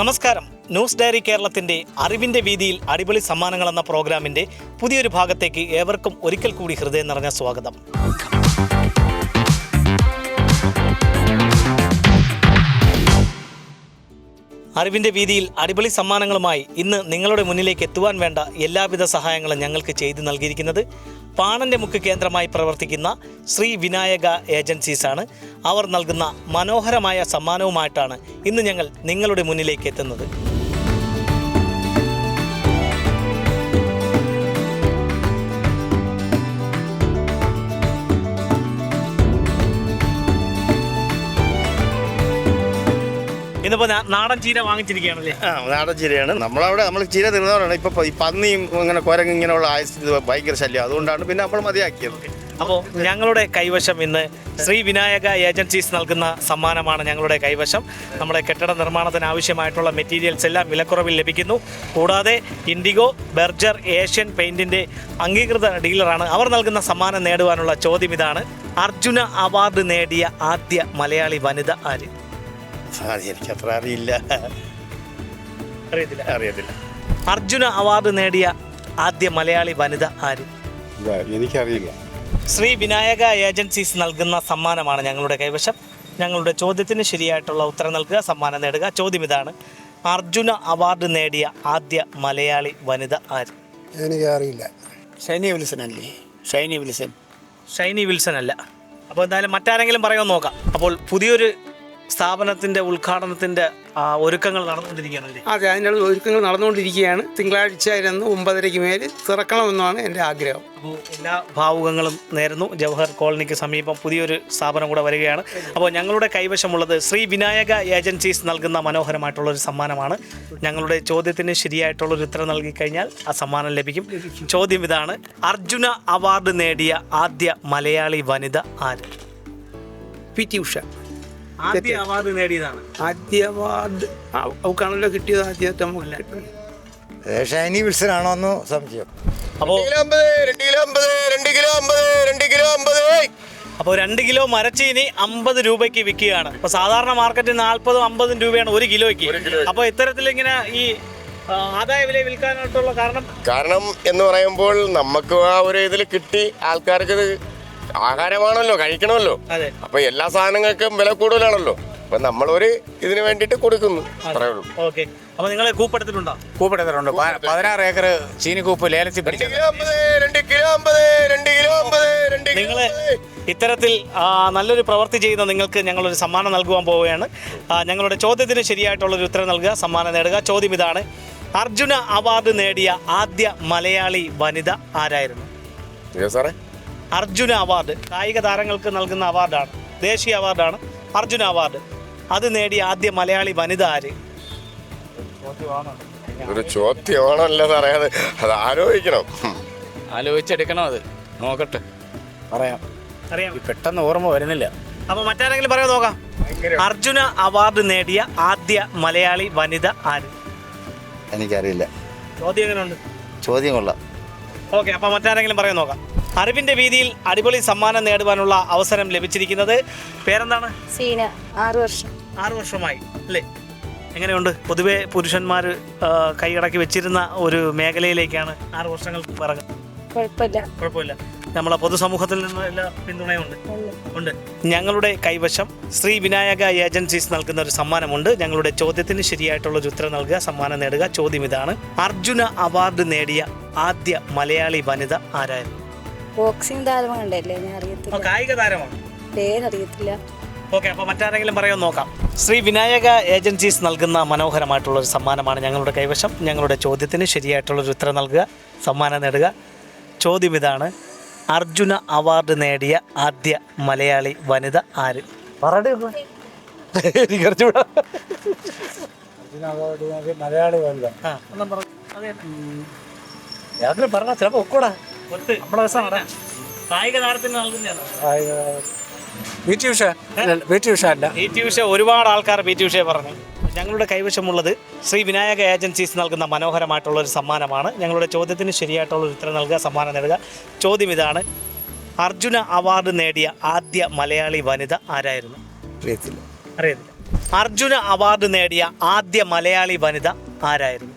നമസ്കാരം. News diary കേരളത്തിന്റെ അറിവിന്റെ വീതിയിൽ അടിപൊളി സമ്മാനങ്ങൾ എന്ന പ്രോഗ്രാമിന്റെ പുതിയൊരു ഭാഗത്തേക്ക് ഏവർക്കും ഒരിക്കൽ കൂടി ഹൃദയം നിറഞ്ഞ സ്വാഗതം. അറിവിന്റെ വീതിയിൽ അടിപൊളി സമ്മാനങ്ങളുമായി ഇന്ന് നിങ്ങളുടെ മുന്നിലേക്ക് എത്തുവാൻ വേണ്ട എല്ലാവിധ സഹായങ്ങളും ഞങ്ങൾക്ക് ചെയ്തു നൽകിയിരിക്കുന്നത് പാണന്റെ മുക്ക് കേന്ദ്രമായി പ്രവർത്തിക്കുന്ന ശ്രീ വിനായക ഏജൻസീസാണ് അവർ നൽകുന്ന മനോഹരമായ സമ്മാനവുമായിട്ടാണ് ഇന്ന് ഞങ്ങൾ നിങ്ങളുടെ മുന്നിലേക്ക് എത്തുന്നത്. ഇന്നിപ്പോ നാടൻ ചീര വാങ്ങിച്ചിരിക്കുകയാണല്ലേ? ആ നാടൻ ചീരയാണ്. നമ്മളവിടെ നമ്മൾ ചീര തിന്നവരാണ് ഇപ്പൊ ഈ പന്നിയും ഇങ്ങനെ കുരങ്ങ് ഇങ്ങനെയുള്ള ആയുസ് ഭയങ്കര ശല്യം. അതുകൊണ്ടാണ് പിന്നെ നമ്മൾ മതിയാക്കിയത്. അപ്പോൾ ഞങ്ങളുടെ കൈവശം ഇന്ന് ശ്രീ വിനായക ഏജൻസീസ് നൽകുന്ന സമ്മാനമാണ് ഞങ്ങളുടെ കൈവശം. നമ്മുടെ കെട്ടിട നിർമ്മാണത്തിന് ആവശ്യമായിട്ടുള്ള മെറ്റീരിയൽസ് എല്ലാം വിലക്കുറവിൽ ലഭിക്കുന്നു. കൂടാതെ ഇൻഡിഗോ ബെർജർ ഏഷ്യൻ പെയിന്റിന്റെ അംഗീകൃത ഡീലറാണ് അവർ നൽകുന്ന സമ്മാനം നേടുവാനുള്ള ചോദ്യം ഇതാണ്. അർജുന അവാർഡ് നേടിയ ആദ്യ മലയാളി വനിത ആര്? അത് എനിക്ക് അത്ര അറിയില്ല. അറിയത്തില്ല. അറിയത്തില്ല. അർജുന അവാർഡ് നേടിയ ആദ്യ മലയാളി വനിത ആര്? എനിക്കറിയില്ല. ശ്രീ വിനായക ഏജൻസീസ് നൽകുന്ന സമ്മാനമാണ് ഞങ്ങളുടെ കൈവശം. ഞങ്ങളുടെ ചോദ്യത്തിന് ശരിയായിട്ടുള്ള ഉത്തരം നൽകുക സമ്മാനം നേടുക. ചോദ്യം ഇതാണ്. അർജുന അവാർഡ് നേടിയ ആദ്യ മലയാളി വനിത ആര്? എനിക്കറിയില്ല. ഷൈനി വിൽസൺ അല്ലേ? ഷൈനി വിൽസൺ. ഷൈനി വിൽസൺ അല്ല. അപ്പോൾ എന്തായാലും മറ്റാരെങ്കിലും പറയാൻ നോക്കാം. അപ്പോൾ പുതിയൊരു സ്ഥാപനത്തിന്റെ ഉദ്ഘാടനത്തിന്റെ ഒരുക്കങ്ങൾ നടന്നുകൊണ്ടിരിക്കുകയാണ് അതെ അതിനുള്ള ഒരുക്കങ്ങൾ നടന്നുകൊണ്ടിരിക്കുകയാണ്. തിങ്കളാഴ്ച ഇരുന്ന് ഒമ്പതരയ്ക്ക് മേൽ തുറക്കണമെന്നാണ് എന്റെ ആഗ്രഹം. അപ്പോൾ എല്ലാ ഭാവുകങ്ങളും നേരുന്നു. ജവഹർ കോളനിക്ക് സമീപം പുതിയൊരു സ്ഥാപനം കൂടെ വരികയാണ്. അപ്പോൾ ഞങ്ങളുടെ കൈവശമുള്ളത് ശ്രീ വിനായക ഏജൻസീസ് നൽകുന്ന മനോഹരമായിട്ടുള്ള ഒരു സമ്മാനമാണ്. ഞങ്ങളുടെ ചോദ്യത്തിന് ശരിയായിട്ടുള്ളൊരു ഉത്തരം നൽകി കഴിഞ്ഞാൽ ആ സമ്മാനം ലഭിക്കും. ചോദ്യം ഇതാണ് അർജുന അവാർഡ് നേടിയ ആദ്യ മലയാളി വനിത ആര്? P T Usha. ആദ്യ അവാർഡ് നേടിയതാണ്. ആദ്യ അവാർഡ്. അവക്കാണല്ലോ കിട്ടിയത് ആദ്യത്തെ നമുക്ക്. ഷൈനി വിൽസനാണോ എന്ന് സംശയം. അപ്പോൾ രണ്ട് കിലോ അമ്പത് രണ്ട് കിലോ അമ്പത് രണ്ട് കിലോ അമ്പത് അപ്പോൾ രണ്ട് കിലോ മരച്ചീനി അമ്പത് രൂപയ്ക്ക് വിൽക്കുകയാണ്. അപ്പോൾ സാധാരണ മാർക്കറ്റിൽ നാൽപ്പതും അമ്പതും രൂപയാണ് ഒരു കിലോയ്ക്ക്. അപ്പോൾ ഇത്തരത്തിൽ ഇങ്ങനെ ഈ ആദായ വില വിൽക്കാനായിട്ടുള്ള കാരണം? കാരണം എന്ന് പറയുമ്പോൾ നമുക്ക് ആ ഒരു ഇതിൽ കിട്ടി ആൾക്കാർക്ക് ഇത് ആഹാരമാണല്ലോ കഴിക്കണമല്ലോ. അതെ. അപ്പൊ എല്ലാ സാധനങ്ങൾക്കും വില കൂടുതലാണല്ലോ. അപ്പൊ നമ്മളൊരു ഇതിന് വേണ്ടിയിട്ട് കൊടുക്കുന്നു. അത്രേ ഉള്ളൂ. ഓക്കെ. അപ്പോൾ നിങ്ങൾ കൂപ്പെടുത്തിട്ടുണ്ടോ? കൂപ്പെടുത്തിട്ടുണ്ട്. പതിനാറ് ഏക്കർ ചീനിക്കൂപ്പ് ലേലത്തിൽ പിടിച്ചത്. കിലോ രണ്ട് കിലോ അമ്പത് രണ്ട് കിലോ അമ്പത് രണ്ട് കിലോ നിങ്ങൾ ഇത്തരത്തിൽ നല്ലൊരു പ്രവൃത്തി ചെയ്യുന്ന നിങ്ങൾക്ക് ഞങ്ങളൊരു സമ്മാനം നൽകുവാൻ പോവുകയാണ്. ഞങ്ങളുടെ ചോദ്യത്തിന് ശരിയായിട്ടുള്ളൊരു ഉത്തരം നൽകുക സമ്മാനം നേടുക. ചോദ്യം ഇതാണ്. അർജുന അവാർഡ് നേടിയ ആദ്യ മലയാളി വനിത ആരായിരുന്നു? സാറേ? അർജുന അവാർഡ് കായിക താരങ്ങൾക്ക് നൽകുന്ന അവാർഡാണ് ദേശീയ അവാർഡാണ് അർജുന അവാർഡ്. അത് നേടിയ ആദ്യ മലയാളി വനിത ആര്? ഒരു ചോദ്യമാണല്ലോ സാറേ അത് അത് ആലോചിക്കണം. ആലോചിച്ചെടുക്കണം അത്. നോക്കട്ടെ. പറയാം. അറിയാം പെട്ടെന്ന് ഓർമ്മ വരുന്നില്ല. അപ്പൊ മറ്റാരെങ്കിലും പറയാൻ നോക്കാം. അർജുന അവാർഡ് നേടിയ ആദ്യ മലയാളി വനിത ആര്? എനിക്കറിയില്ല. ചോദ്യം എങ്ങനെയുണ്ട് ചോദ്യം കൊള്ളാം. ഓക്കെ അപ്പൊ മറ്റാരെങ്കിലും പറയാൻ നോക്കാം. അറിവിന്റെ വീതിയിൽ അടിപൊളി സമ്മാനം നേടുവാനുള്ള അവസരം ലഭിച്ചിരിക്കുന്നത് പേരെന്താണ്? സീന ആറു വർഷം. ആറു വർഷമായി അല്ലേ? എങ്ങനെയുണ്ട്? പൊതുവെ പുരുഷന്മാർ കൈയടക്കി വെച്ചിരുന്ന ഒരു മേഖലയിലേക്കാണ് ആറു വർഷങ്ങൾ പിറകെ കുഴപ്പമില്ല. കുഴപ്പമില്ല. നമ്മളെ പൊതുസമൂഹത്തിൽ നിന്ന് എല്ലാ പിന്തുണയുണ്ട് ഉണ്ട്. ഞങ്ങളുടെ കൈവശം ശ്രീ വിനായക ഏജൻസീസ് നൽകുന്ന ഒരു സമ്മാനമുണ്ട്. ഞങ്ങളുടെ ചോദ്യത്തിന് ശരിയായിട്ടുള്ള ഒരു ഉത്തരം നൽകുക സമ്മാനം നേടുക. ചോദ്യം ഇതാണ്. അർജുന അവാർഡ് നേടിയ ആദ്യ മലയാളി വനിത ആരായിരുന്നു? ബോക്സിംഗ് താരം കണ്ടല്ലേ ഞാൻ അറിയത്തില്ല. കായിക താരമാണ് പേരറിയത്തില്ല. ഓക്കെ അപ്പോൾ മറ്റാരെങ്കിലും പറയാൻ നോക്കാം. ശ്രീ വിനായക ഏജൻസീസ് നൽകുന്ന മനോഹരമായിട്ടുള്ള ഒരു സമ്മാനമാണ് ഞങ്ങളുടെ കൈവശം. ഞങ്ങളുടെ ചോദ്യത്തിന് ശരിയായിട്ടുള്ള ഒരു ഉത്തരം നൽകുക സമ്മാനം നേടുക. ചോദ്യം ഇതാണ്. അർജുന അവാർഡ് നേടിയ ആദ്യ മലയാളി വനിത ആര്? മലയാളി വനിത. ആ, ഒന്നും പറ- അതെ. ഏതെങ്കിലും പറഞ്ഞാൽ ചിലപ്പോൾ ഒക്കൂടാ. ഒത്ത്. നമ്മളെ ദിവസം പറയാം. കായിക താരത്തിന് നൽകുന്നതാണ് P T Usha. P T Usha അല്ല. പി ടി ഉഷ ഒരുപാട് ആൾക്കാർ പി ടി ഉഷയെ പറഞ്ഞു. ഞങ്ങളുടെ കൈവശമുള്ളത് ശ്രീ വിനായക ഏജൻസീസ് നൽകുന്ന മനോഹരമായിട്ടുള്ള ഒരു സമ്മാനമാണ്. ഞങ്ങളുടെ ചോദ്യത്തിന് ശരിയായിട്ടുള്ള ഒരു ഉത്തരം നൽകുക സമ്മാനം നൽകുക ചോദ്യം ഇതാണ്. അർജുന അവാർഡ് നേടിയ ആദ്യ മലയാളി വനിത ആരായിരുന്നു? അറിയത്തില്ല. അറിയത്തില്ല. അർജുന അവാർഡ് നേടിയ ആദ്യ മലയാളി വനിത ആരായിരുന്നു?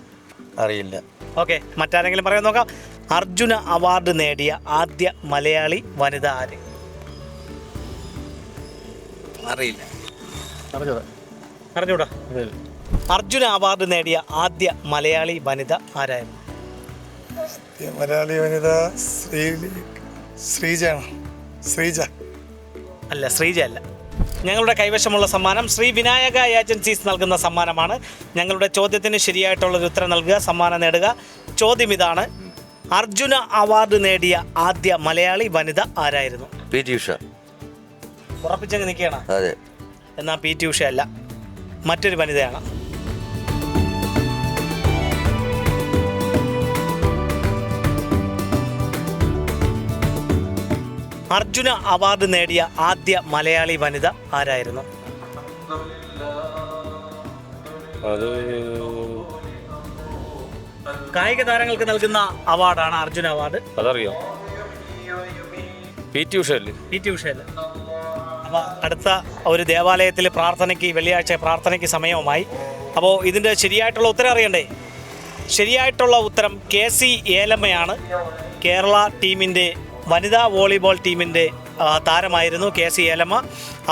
അറിയില്ല. ഓക്കെ മറ്റാരെങ്കിലും പറയാൻ നോക്കാം. അർജുന അവാർഡ് നേടിയ ആദ്യ മലയാളി വനിത ആര്? അറിയില്ല. അറിഞ്ഞൂടാ അർജുന അവാർഡ് നേടിയ ആദ്യ മലയാളി വനിത ആരായിരുന്നു? മലയാളി വനിത ശ്രീ ശ്രീജാണ് ശ്രീജ. അല്ല ശ്രീജ അല്ല. ഞങ്ങളുടെ കൈവശമുള്ള സമ്മാനം ശ്രീ വിനായക ഏജൻസീസ് നൽകുന്ന സമ്മാനമാണ്. ഞങ്ങളുടെ ചോദ്യത്തിന് ശരിയായിട്ടുള്ളൊരു ഉത്തരം നൽകുക സമ്മാനം നേടുക. ചോദ്യം ഇതാണ്. അർജുന അവാർഡ് നേടിയ ആദ്യ മലയാളി വനിത ആരായിരുന്നു? P T Usha. ഉറപ്പിച്ചങ്ങ് നിൽക്കുകയാണ്. അതെ. എന്നാൽ പി ടി ഉഷ അല്ല മറ്റൊരു വനിതയാണ്. അർജുന അവാർഡ് നേടിയ ആദ്യ മലയാളി വനിത ആരായിരുന്നു? അത് കായിക താരങ്ങൾക്ക് നൽകുന്ന അവാർഡാണ് അർജുന അവാർഡ്. അതറിയോ? പി ടി ഉഷ അല്ലേ പി ടി ഉഷയല്ല? അപ്പോൾ അടുത്ത ഒരു ദേവാലയത്തിൽ പ്രാർത്ഥനയ്ക്ക് വെള്ളിയാഴ്ച പ്രാർത്ഥനയ്ക്ക് സമയവുമായി. അപ്പോൾ ഇതിന്റെ ശരിയായിട്ടുള്ള ഉത്തരം അറിയണ്ടേ? ശരിയായിട്ടുള്ള ഉത്തരം കെ സി ഏലമ്മയാണ്. കേരള ടീമിന്റെ വനിതാ വോളിബോൾ ടീമിന്റെ ആ, താരമായിരുന്നു കെ സി ഏലമ്മ.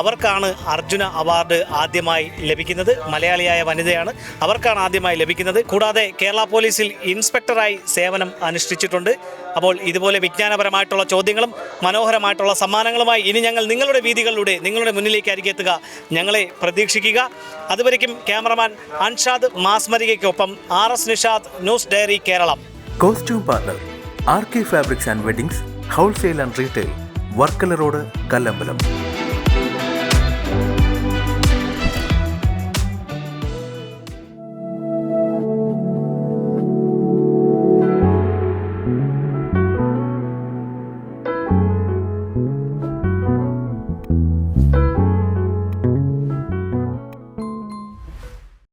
അവർക്കാണ് അർജുന അവാർഡ് ആദ്യമായി ലഭിക്കുന്നത്. മലയാളിയായ വനിതയാണ് അവർക്കാണ് ആദ്യമായി ലഭിക്കുന്നത്. കൂടാതെ കേരള പോലീസിൽ ഇൻസ്പെക്ടറായി സേവനം അനുഷ്ഠിച്ചിട്ടുണ്ട്. അപ്പോൾ ഇതുപോലെ വിജ്ഞാനപരമായിട്ടുള്ള ചോദ്യങ്ങളും മനോഹരമായിട്ടുള്ള സമ്മാനങ്ങളുമായി ഇനി ഞങ്ങൾ നിങ്ങളുടെ വീതികളിലൂടെ നിങ്ങളുടെ മുന്നിലേക്ക് അരികെത്തുക ഞങ്ങളെ പ്രതീക്ഷിക്കുക. അതുവരയ്ക്കും cameraman Anshad മാസ്മരികയ്ക്കൊപ്പം R S Nishad news diary Keralam. Costume partner R K fabrics and weddings wholesale and retail. Varkala road Kallambalam.